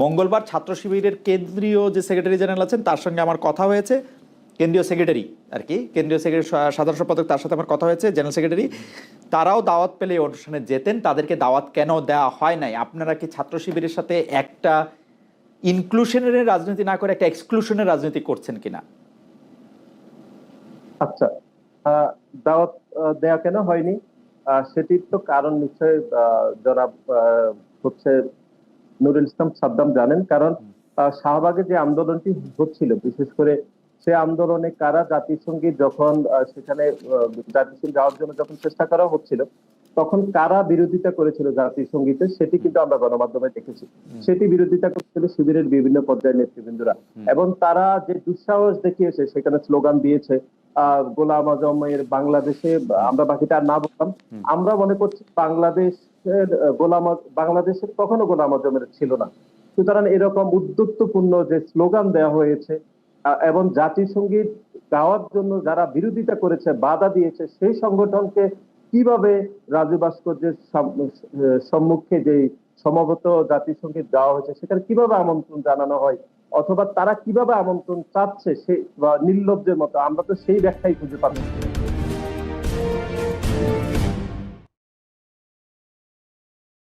মঙ্গলবার ছাত্র শিবিরের কেন্দ্রীয় যে সেক্রেটারি জেনারেল আছেন, তার সঙ্গে আমার কথা হয়েছে। কেন্দ্রীয় সেক্রেটারি আর কি। কেন্দ্রীয় সেক্রেটারি সাধারণ সম্পাদক তার সাথে আমার কথা হয়েছে, জেনারেল সেক্রেটারি। তারাও দাওয়াত পেলে অনুষ্ঠানে যেতেন, তাদেরকে দাওয়াত কেন দেওয়া হয় নাই? আপনারা কি ছাত্র শিবিরের সাথে একটা ইনক্লুশনের রাজনীতি না করে একটা এক্সক্লুশনের রাজনীতি করছেন কিনা? আচ্ছা দাওয়াত দেওয়া কেন হয়নি? সেটির তো কারণ নিশ্চয়ই জনাব হচ্ছে নুরুল ইসলাম সাদ্দাম জানেন কারণ শাহবাগে যে আন্দোলনটি হচ্ছিল বিশেষ করে সে আন্দোলনে কারা জাতিসংঘে যখন সেখানে জাতিসংঘ যাওয়ার জন্য যখন চেষ্টা করা হচ্ছিল তখন কারা বিরোধিতা করেছিল জাতিসংগীতের সেটি কিন্তু আমরা গণমাধ্যমে দেখেছি। সেটি বিরোধিতা করছিল শিবিরের বিভিন্ন পর্যায়ের নেতৃবৃন্দরা। এবং তারা যে দুঃসাহস দেখিয়েছে সেখানে স্লোগান দিয়েছে আহ গোলাম আজমের বাংলাদেশে আমরা বাকিটা আর না বললাম। আমরা মনে করছি বাংলাদেশের গোলাম বাংলাদেশের কখনো গোলাম আজমের ছিল না। সুতরাং এরকম উদ্যুক্তপূর্ণ যে স্লোগান দেওয়া হয়েছে এবং জাতিসংগীত গাওয়ার জন্য যারা বিরোধিতা করেছে বাধা দিয়েছে সেই সংগঠনকে কীভাবে রাজু ভাস্কর্যের সম্মুখে যে সমাবত জাতিসংঘে দেওয়া হয়েছে সেখানে কীভাবে আমন্ত্রণ জানানো হয়, অথবা তারা কীভাবে আমন্ত্রণ চাচ্ছে সে, বা নির্লব্ধের মতো, আমরা তো সেই ব্যাখ্যাই খুঁজে পাচ্ছি